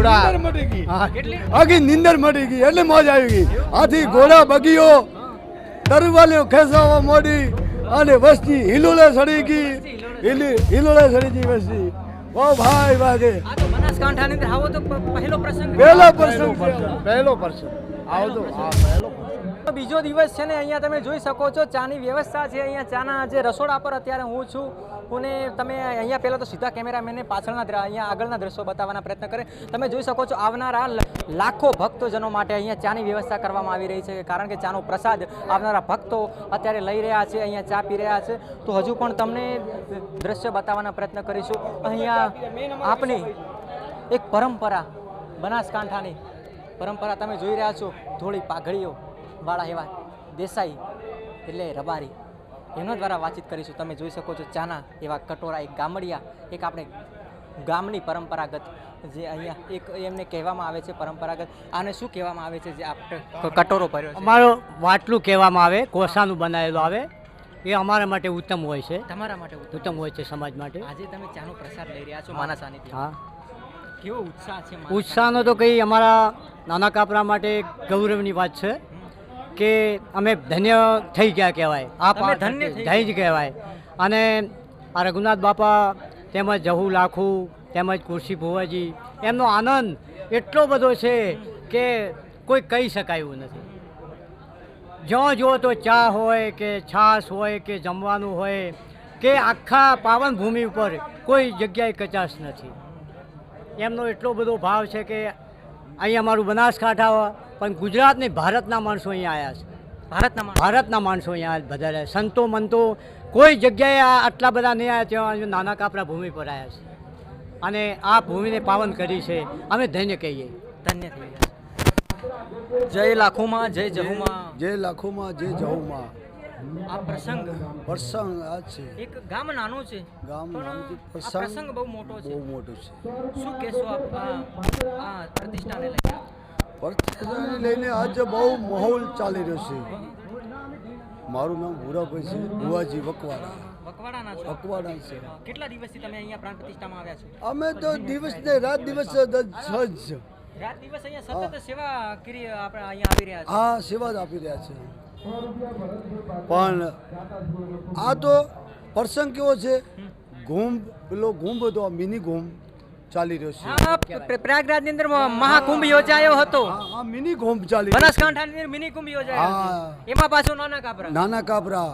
ઘોડા. આખી નીંદર મટી ગઈ એટલે મોજ આવી ગઈ. આથી ઘોડા બગીઓ તરવાલીઓ ખેંચાવા મોડી અને વસ્તી હિલોલે સડી ગઈ. હિલી હિલોલે સડી ગઈ વસ્તી. ઓ ભાઈ વાગે. બનાસકાંઠાની અંદર આવો તો પહેલો પ્રસંગ. પહેલો પહેલો પ્રસંગ. હા પહેલો તો બીજો દિવસ છે ને અહીંયા તમે જોઈ શકો છો ચાની વ્યવસ્થા છે અહીંયા. ચાના જે રસોડા પર અત્યારે હું છું અને તમે અહીંયા પહેલાં તો સીધા કેમેરામેનને પાછળના અહીંયા આગળના દ્રશ્યો બતાવવાના પ્રયત્ન કરે. તમે જોઈ શકો છો આવનારા લાખો ભક્તોજનો માટે અહીંયા ચાની વ્યવસ્થા કરવામાં આવી રહી છે કારણ કે ચાનો પ્રસાદ આવનારા ભક્તો અત્યારે લઈ રહ્યા છે અહીંયા ચા પી રહ્યા છે. તો હજુ પણ તમને દ્રશ્ય બતાવવાના પ્રયત્ન કરીશું. અહીંયા આપણી એક પરંપરા બનાસકાંઠાની પરંપરા તમે જોઈ રહ્યા છો ધોળી પાઘડીઓ વાળા એવા દેસાઈ એટલે રબારી. એનો દ્વારા વાતચીત કરીશું. તમે જોઈ શકો છો ચાના એવા કટોરા એક ગામડિયા એક આપણે ગામની પરંપરાગત જે અહીંયા એક એમને કહેવામાં આવે છે પરંપરાગત. આને શું કહેવામાં આવે છે જે આપણે કટોરો ભર્યો અમારો વાટલું કહેવામાં આવે કોસાનું બનાવેલું આવે. એ અમારા માટે ઉત્તમ હોય છે. તમારા માટે ઉત્તમ. હોય છે સમાજ માટે. આજે તમે ચાનો પ્રસાદ લઈ રહ્યા છો માના સાનિધ્ય હા. કેવો ઉત્સાહ છે ઉત્સાહનો તો કંઈ અમારા નાના કાપરા માટે ગૌરવની વાત છે કે અમે ધન્ય થઈ ગયા કહેવાય. આ ધન્ય થઈ થઈ જ કહેવાય. અને આ રઘુનાથ બાપા તેમજ જહુ લાખુ તેમજ કુર્સી ભુવાજી એમનો આનંદ એટલો બધો છે કે કોઈ કહી શકાય એવું નથી. જ્યાં જુઓ તો ચા હોય કે છાશ હોય કે જમવાનું હોય કે આખા પાવન ભૂમિ ઉપર કોઈ જગ્યાએ કચાશ નથી. એમનો એટલો બધો ભાવ છે કે અહીં અમારું બનાસકાંઠા પણ ગુજરાત ને ભારતના માણસો અહીંયા આવ્યા છે. ભારતના ભારતના માણસો અહીંયા બધા રહ્યા. સંતો મંતો કોઈ જગ્યાએ આ આટલા બધા નહીં આવ્યા ત્યાં નાના કાપરા ભૂમિ પર આવ્યા છે. અને આ ભૂમિને પાવન કરી છે. અમે ધન્ય કહીએ. ધન્ય કહીએ. જય લાખોમાં જય જહુમાં. જય લાખોમાં જય જહુમાં. આ પ્રસંગ પ્રસંગ આ છે. એક ગામ નાનું છે. ગામ નાનું પ્રસંગ પ્રસંગ બહુ મોટો છે. બહુ મોટો છે. શું કહેશો આપ આ પ્રતિષ્ઠાને લઈને? પ્રતિષ્ઠાને લઈને આજે બહુ માહોલ ચાલી રહ્યો છે. મારું નામ ભૂરાભાઈ છે ભુવાજી વકવાડા. વકવાડાના છો. વકવાડા છે. કેટલા દિવસથી તમે અહીંયા પ્રાણ પ્રતિષ્ઠામાં આવ્યા છો? અમે તો દિવસ ને રાત દિવસ સજ રાત દિવસ અહીંયા સતત સેવા કરી આપણે અહીંયા આવી રહ્યા છે. સેવા જ આપી રહ્યા છે. પણ આ તો પ્રસંગ કેવો છે? ઘૂમ પેલો ઘૂમ હતો મિની ઘૂમ ચાલી રહ્યો છે. પ્રયાગરાજની અંદર મહાકુંભ યોજાયો હતો. આ મિની ઘૂંભ ચાલી. બનાસકાંઠાની અંદર મિની કુંભ યોજાયો એમાં પાછો નાના કાપરા નાના કાપરા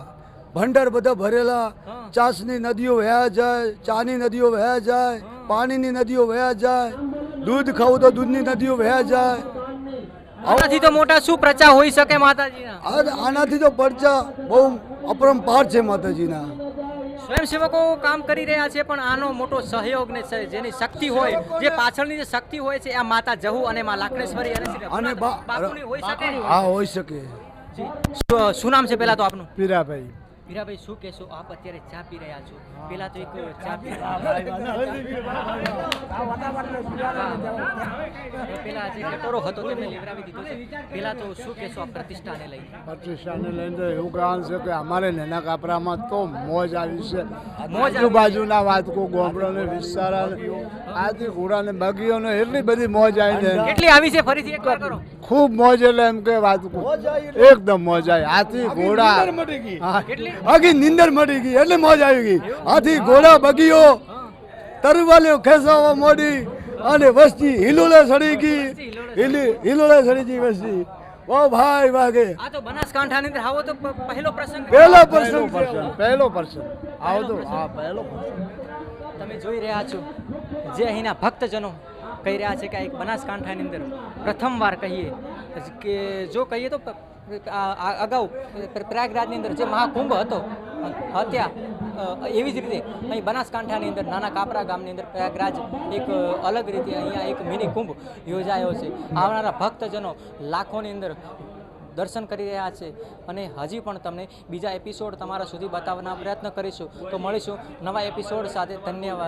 ભંડાર બધા ભરેલા. ચાસની નદીઓ વહ્યા જાય ચાની નદીઓ વહ્યા જાય પાણીની નદીઓ વહ્યા જાય દૂધ ખાવું તો દૂધની નદીઓ વહ્યા જાય. આનાથી તો મોટા શું પ્રચાર હોઈ શકે માતાજીના. આનાથી તો પરચા બહુ અપરંપાર છે માતાજીના. સ્વયંસેવકો કામ કરી રહ્યા છે પણ આનો મોટો સહયોગ ને છે, જેની શક્તિ હોય જે પાછળની જે શક્તિ હોય છે આ માતા જહુ અને મા લાકડેશ્વરી અને બાપુની હોઈ શકે. હા હોઈ શકે. શું- શું નામ છે પેલા તો આપનું? પીરાભાઈ. વીરાભાઈ શું કહેશો? આપ અત્યારે ચા પી રહ્યા છો. પેલા તો એક ચા પી પેલા જે કટોરો હતો તેને લેવડાવી દીધો છે. પેલા તો શું કહેશો આ પ્રતિષ્ઠાને લઈને? પ્રતિષ્ઠાને લઈને એવું કારણ છે કે અમારે નાના કાપરામાં તો મોજ આવી છે. આજુબાજુના વાતકો ગોમડોને વિસ્તારા આથી ઘોડાને બગીઓને એટલી બધી મોજ આવી ને કેટલી આવી છે? ફરીથી એકવાર કરો. ખૂબ મોજ એટલે એમ કે વાત એકદમ મોજ આવી. હાથી ઘોડા કેટલી આખી નીંદર મટી ગઈ એટલે મોજ આવી ગઈ. આથી ઘોડા બગીઓ તરવાલીઓ ખેંચાવા મોડી અને વસ્તી હિલોલે સડી ગઈ. હિલી હિલોલે સડી ગઈ વસ્તી. ઓ ભાઈ વાગે. આ તો બનાસકાંઠાની અંદર આવો તો પહેલો પ્રસંગ પહેલો પહેલો પ્રસંગ આવો તો હા પહેલો. તમે જોઈ રહ્યા છો જે અહીંના ભક્તજનો કહી રહ્યા છે કે એક બનાસકાંઠાની અંદર પ્રથમવાર કહીએ. કે જો કહીએ તો અગાઉ પ્રયાગરાજની અંદર જે મહાકુંભ હતો, હત્યા એવી જ રીતે અહીં બનાસકાંઠાની અંદર, નાના કાપરા ગામની અંદર પ્રયાગરાજ એક અલગ રીતે અહીંયા એક મિની કુંભ યોજાયો છે. આવનારા ભક્તજનો લાખોની અંદર દર્શન કરી રહ્યા છે અને હજી પણ તમને બીજા એપિસોડ તમારા સુધી બતાવવાના પ્રયત્ન કરીશું. તો મળીશું નવા એપિસોડ સાથે. ધન્યવાદ.